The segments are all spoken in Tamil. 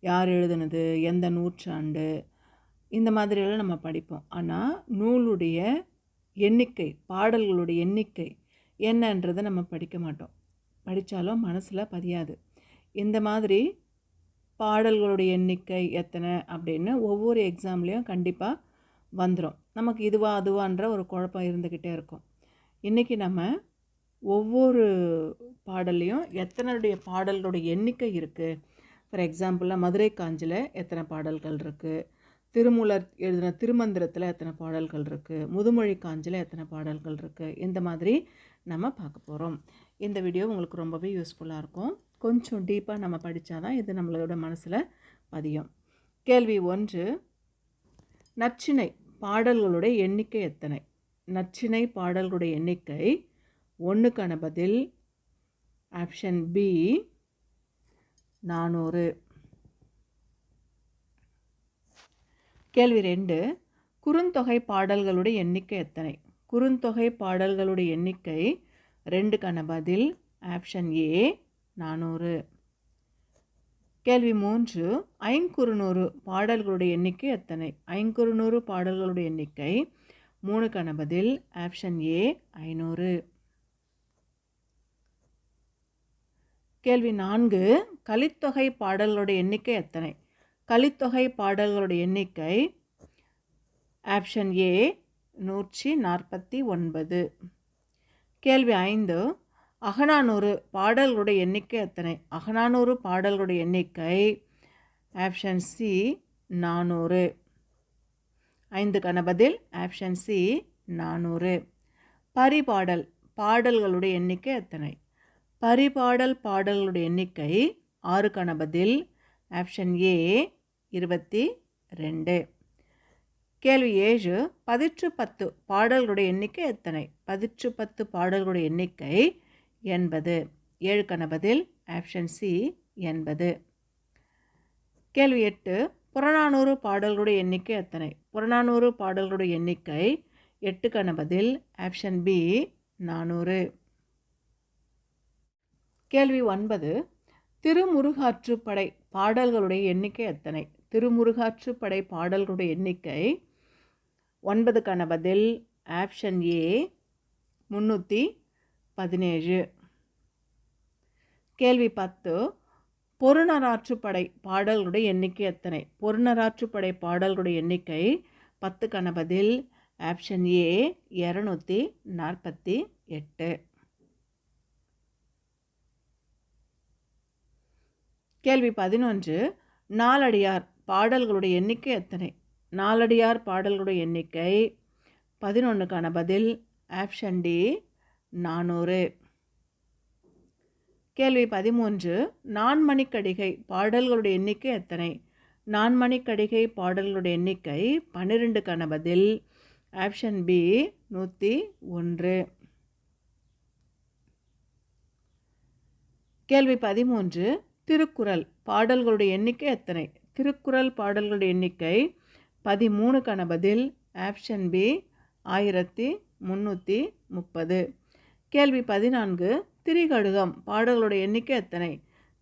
யார் எழுதுனது? எந்த நூற்றாண்டு? இந்த மாதிரியெல்லாம் நம்ம படிப்போம். ஆனால் நூலுடைய எண்ணிக்கை பாடல்களுடைய எண்ணிக்கை என்னன்றதை நம்ம படிக்க மாட்டோம். படித்தாலும் மனசில் பதியாது. இந்த மாதிரி பாடல்களுடைய எண்ணிக்கை எத்தனை அப்படின்னு ஒவ்வொரு எக்ஸாம்லேயும் கண்டிப்பாக வந்துடும் நமக்கு இதுவா அதுவான்ற ஒரு குழப்பம் இருந்துக்கிட்டே இருக்கும். இன்றைக்கி நம்ம ஒவ்வொரு பாடல்லையும் எத்தனையுடைய பாடல்களுடைய எண்ணிக்கை இருக்குது ஃபார் எக்ஸாம்பிளாக மதுரை காஞ்சியில் எத்தனை பாடல்கள் இருக்குது திருமூலர் எழுதின திருமந்திரத்தில் எத்தனை பாடல்கள் இருக்குது முதுமொழி காஞ்சில் எத்தனை பாடல்கள் இருக்குது இந்த மாதிரி நம்ம பார்க்க போகிறோம் இந்த வீடியோ உங்களுக்கு ரொம்பவே யூஸ்ஃபுல்லாக இருக்கும். கொஞ்சம் டீப்பாக நம்ம படித்தா தான் இது நம்மளோட மனசில் பதியும். கேள்வி ஒன்று நச்சினை பாடல்களுடைய எண்ணிக்கை எத்தனை? நச்சினை பாடல்களுடைய எண்ணிக்கை ஒன்றுக்கான பதில் ஆப்ஷன் பி நானூறு. கேள்வி ரெண்டு. குறுந்தொகை பாடல்களுடைய எண்ணிக்கை எத்தனை? குறுந்தொகை பாடல்களுடைய எண்ணிக்கை ரெண்டுக்கான பதில் ஆப்ஷன் ஏ நானூறு. கேள்வி மூன்று. ஐங்குறுநூறு பாடல்களுடைய எண்ணிக்கை எத்தனை? ஐங்குறுநூறு பாடல்களுடைய எண்ணிக்கை மூணுக்கான பதில் ஆப்ஷன் ஏ ஐநூறு. கேள்வி நான்கு. கலித்தொகை பாடல்களுடைய எண்ணிக்கை எத்தனை? கலித்தொகை பாடல்களுடைய எண்ணிக்கை ஆப்ஷன் ஏ நூற்றி நாற்பத்தி ஒன்பது. கேள்வி ஐந்து அகநானூறு பாடல்களுடைய எண்ணிக்கை எத்தனை? அகநானூறு பாடல்களுடைய எண்ணிக்கை ஆப்ஷன் சி நானூறு. ஐந்து கணபதில் ஆப்ஷன் சி நானூறு. பரிபாடல் பாடல்களுடைய எண்ணிக்கை எத்தனை? பரிபாடல் பாடல்களுடைய எண்ணிக்கை ஆறு கணபதில் ஆப்ஷன் ஏ இருபத்தி ரெண்டு. கேள்வி ஏழு பதிற்று பத்து பாடல்களுடைய எண்ணிக்கை எத்தனை? பதிற்று பத்து பாடல்களுடைய எண்ணிக்கை எண்பது ஏழு கணபதில் ஆப்ஷன் சி எண்பது கேள்வி எட்டு புறநானூறு பாடல்களுடைய எண்ணிக்கை எத்தனை? புறநானூறு பாடல்களுடைய எண்ணிக்கை எட்டு கணபதில் ஆப்ஷன் பி நானூறு. கேள்வி ஒன்பது திருமுருகாற்றுப்படை பாடல்களுடைய எண்ணிக்கை எத்தனை? திருமுருகாற்றுப்படை பாடல்களுடைய எண்ணிக்கை ஒன்பதுக்கான பதில் ஆப்ஷன் ஏ முந்நூற்றி பதினேழு. கேள்வி பத்து. பொருணராற்றுப்படை பாடல்களுடைய எண்ணிக்கை எத்தனை? பொருணராற்றுப்படை பாடல்களுடைய எண்ணிக்கை பத்து கணபதில் ஆப்ஷன் ஏ இரநூத்தி நாற்பத்தி எட்டு. கேள்வி பதினொன்று நாலடியார் பாடல்களுடைய எண்ணிக்கை எத்தனை? நாலடியார் பாடல்களுடைய எண்ணிக்கை பதினொன்றுக்கான பதில் ஆப்ஷன் டி நானூறு. கேள்வி பதிமூன்று நான்மணிக்கடிகை பாடல்களுடைய எண்ணிக்கை எத்தனை? நான்மணிக்கடிகை பாடல்களுடைய எண்ணிக்கை பன்னிரெண்டுக்கான பதில் ஆப்ஷன் பி நூற்றி ஒன்று. கேள்வி பதிமூன்று திருக்குறள் பாடல்களுடைய எண்ணிக்கை எத்தனை? திருக்குறள் பாடல்களுடைய எண்ணிக்கை பதிமூணுக்கான பதில் ஆப்ஷன் பி ஆயிரத்தி முந்நூற்றி முப்பது. கேள்வி பதினான்கு திரிகடுகம் பாடல்களுடைய எண்ணிக்கை எத்தனை?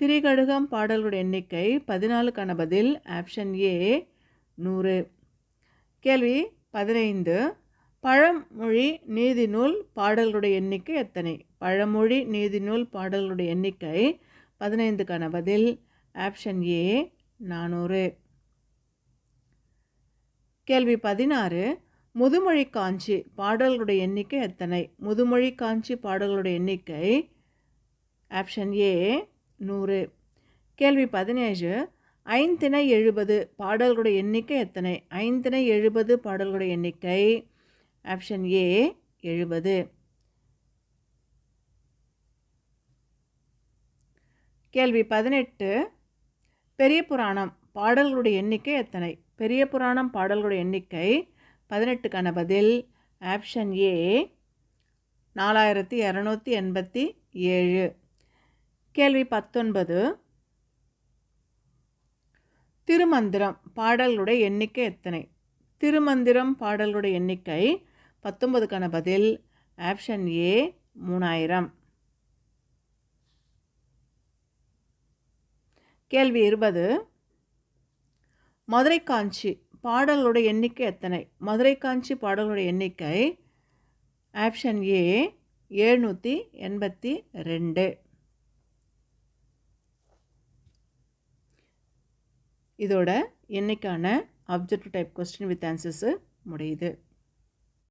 திரிகடுகம் பாடல்களுடைய எண்ணிக்கை பதினாலுக்கான பதில் ஆப்ஷன் ஏ நூறு. கேள்வி பதினைந்து பழமொழி நீதிநூல் பாடல்களுடைய எண்ணிக்கை எத்தனை? பழமொழி நீதிநூல் பாடல்களுடைய எண்ணிக்கை பதினைந்துக்கான பதில் ஆப்ஷன் ஏ நானூறு. கேள்வி பதினாறு. முதுமொழி காஞ்சி பாடல்களுடைய எண்ணிக்கை எத்தனை? முதுமொழி காஞ்சி பாடல்களுடைய எண்ணிக்கை ஆப்ஷன் ஏ நூறு. கேள்வி பதினேழு. ஐந்தினை எழுபது பாடல்களுடைய எண்ணிக்கை எத்தனை? ஐந்தினை எழுபது பாடல்களுடைய எண்ணிக்கை ஆப்ஷன் ஏ எழுபது. கேள்வி பதினெட்டு. பெரிய புராணம் பாடல்களுடைய எண்ணிக்கை எத்தனை? பெரிய புராணம் பாடல்களுடைய எண்ணிக்கை பதினெட்டுக்கான பதில் ஆப்ஷன் ஏ நாலாயிரத்தி இரநூத்தி எண்பத்தி ஏழு. கேள்வி பத்தொன்பது. திருமந்திரம் பாடல்களுடைய எண்ணிக்கை எத்தனை? திருமந்திரம் பாடல்களுடைய எண்ணிக்கை பத்தொன்பதுக்கான பதில் ஆப்ஷன் ஏ மூணாயிரம். கேள்வி இருபது. மதுரை காஞ்சி பாடல்களோட எண்ணிக்கை எத்தனை? மதுரை காஞ்சி பாடல்களுடைய எண்ணிக்கை ஆப்ஷன் ஏ எழுநூற்றி எண்பத்தி ரெண்டு. இதோட இன்னைக்கான objective type question with answers முடியுது.